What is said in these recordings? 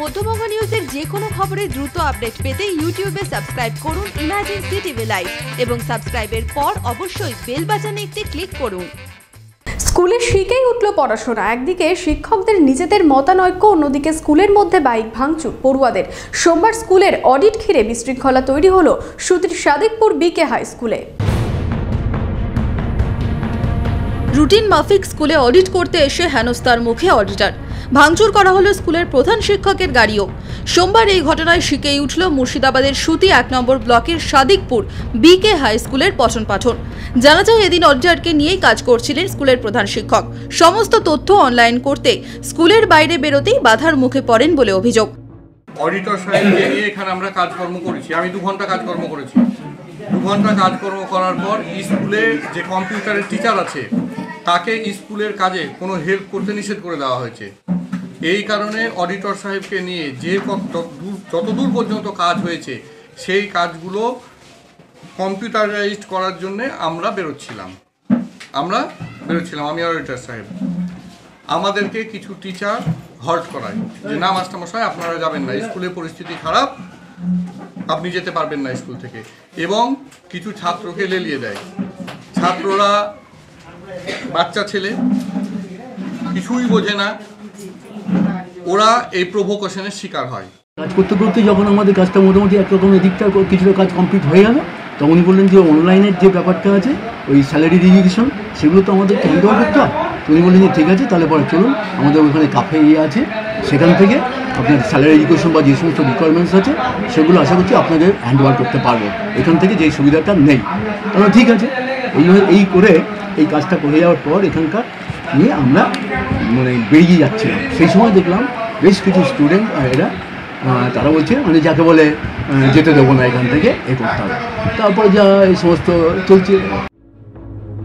মধ্যবঙ্গ নিউজের যে কোনো খবরের দ্রুত আপডেট পেতে ইউটিউবে সাবস্ক্রাইব করুন ইমাজিন সিটিভি লাইভ এবং সাবস্ক্রাইবের পর অবশ্যই বেল বাটনে একটি ক্লিক করুন। স্কুলে শিখেই উঠল পড়াশোনা। একদিকে শিক্ষকদের নিজেদের মতানৈক্য, অন্যদিকে স্কুলের মধ্যে বাইক ভাঙচুর। পড়ুয়াদের সোমবার স্কুলের অডিট ঘিরে বিশৃঙ্খলা তৈরি হলো সুতির সাদিকপুর বিকে হাই স্কুলে। রুটিন মাফিক স্কুলে অডিট করতে এসে হেনস্তার মুখে অডিটার। ভাঙচুর করা হলো স্কুলের প্রধান শিক্ষকের গাড়িও। সোমবার এই ঘটনায় শিখেই উঠল মুর্শিদাবাদের সুতি এক নম্বর ব্লকের সাদিকপুর বিকে হাই স্কুলের পঠন পাঠন। জানা যায় এদিন অডিটারকে নিয়েই কাজ করছিলেন স্কুলের প্রধান শিক্ষক। সমস্ত তথ্য অনলাইন করতে স্কুলের বাইরে বেরোতেই বাধার মুখে পড়েন বলে অভিযোগ। অডিটর সাহেবকে নিয়ে এখানে আমরা কাজকর্ম করেছি, আমি দু ঘণ্টা কাজকর্ম করেছি। দু ঘণ্টা কাজকর্ম করার পর স্কুলে যে কম্পিউটারের টিচার আছে তাকে স্কুলের কাজে কোনো হেল্প করতে নিষেধ করে দেওয়া হয়েছে। এই কারণে অডিটর সাহেবকে নিয়ে যে যতদূর পর্যন্ত কাজ হয়েছে, সেই কাজগুলো কম্পিউটারাইজড করার জন্যে আমরা বেরোচ্ছিলাম। আমরা বেরোচ্ছিলাম, আমি অডিটর সাহেব। আমাদেরকে কিছু টিচার হল্ট করায়। যে, না মাস্টারমশাই আপনারা যাবেন না। স্কুলের পরিস্থিতি খারাপ, আপনি যেতে পারবেন না স্কুল থেকে। এবং কিছু ছাত্রকে লেলিয়ে দেয়। ছাত্ররা বাচ্চা ছেলে, কিছুই বোঝে না। ওরা এই প্রভোকেশনের শিকার হয়। কাজ করতে করতে যখন আমাদের কাজটা মোটামুটি একরকম এদিকটা কিছুটা কাজ কমপ্লিট হয়ে গেল, তখন বললেন যে অনলাইনের যে ব্যাপারটা আছে, ওই স্যালারি রিজিগেশন সেগুলো তো আমাদের কেন্দ্র করতে হয় উনি বললেন যে, ঠিক আছে, তাহলে পরে চলুন। আমাদের ওখানে কাফে ইয়ে আছে। সেখান থেকে আপনার স্যালারি এডুকেশন বা যে সমস্ত রিকোয়ারমেন্টস আছে, সেগুলো আশা করছি আপনাদের হ্যান্ড ওভার করতে পারব। এখান থেকে যেই সুবিধাটা নেই। তাহলে ঠিক আছে। এইভাবে এই করে, এই কাজটা করে যাওয়ার পর এখানকার নিয়ে আমরা মানে বেরিয়ে যাচ্ছিলাম। সেই সময় দেখলাম বেশ কিছু স্টুডেন্ট এরা তারা বলছে মানে যাকে বলে যেতে দেবো না এখান থেকে, এ করতে হবে। তারপর যা এই সমস্ত চলছে।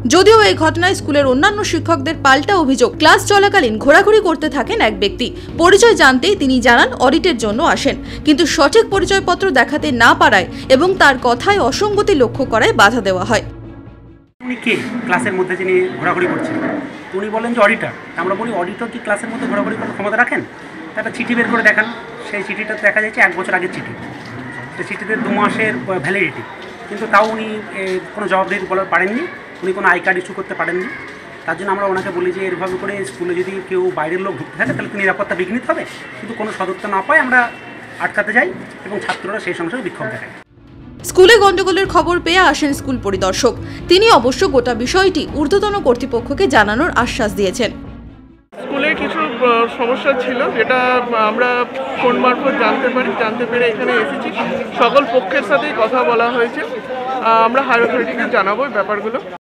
যদিও এই ঘটনায় স্কুলের অন্যান্য শিক্ষকদের পাল্টা অভিযোগ ক্লাস চলাকালীন ঘোরাঘুরি করতে থাকেন এক ব্যক্তি। পরিচয় জানতেই তিনি জানান, অডিটের জন্য আসেন। কিন্তু সঠিক পরিচয়পত্র দেখাতে না পারায় এবং তার কথায় অসঙ্গতি লক্ষ্য করায় বাধা দেওয়া হয়। উনি কে? ক্লাসের মধ্যে যিনি ঘোরাঘুরি করছেন। উনি বলেন যে অডিটর। আমরা বলি, অডিটর কি ক্লাসের মধ্যে ঘোরাঘুরি করার ক্ষমতা রাখেন? একটা চিঠি বের করে দেখান। সেই চিঠিটা দেখা যাচ্ছে এক বছর আগের চিঠি। সেই চিঠিতে দু মাসের ভ্যালিডিটি। কিন্তু তাও উনি কোনো জবাবদিহি বলার পারেননি। উনি কোনো আই কার্ড ইস্যু করতে পারেননি। তার জন্য আমরা ওনাকে বলি যে এরভাবে করে স্কুলে যদি কেউ বাইরের লোক ঢুকতে থাকে তাহলে নিরাপত্তা বিঘ্নিত হবে? কিন্তু কোনো সদত্ব না পায় আমরা আটকাতে যাই এবং ছাত্ররা সেই সংসারে বিক্ষোভ দেখায়। স্কুলে গন্ডগোলের খবর পেয়ে আসেন স্কুল পরিদর্শক। তিনি অবশ্য গোটা বিষয়টি ঊর্ধ্বতন কর্তৃপক্ষকে জানানোর আশ্বাস দিয়েছেন। স্কুলে কিছু সমস্যা ছিল যেটা আমরা ফোন মারফত জানতে পারি জানতে পেরে এখানে এসেছি। সকল পক্ষের সাথেই কথা বলা হয়েছে। আমরা হায়ার অথরিটিকে জানাব ব্যাপারগুলো।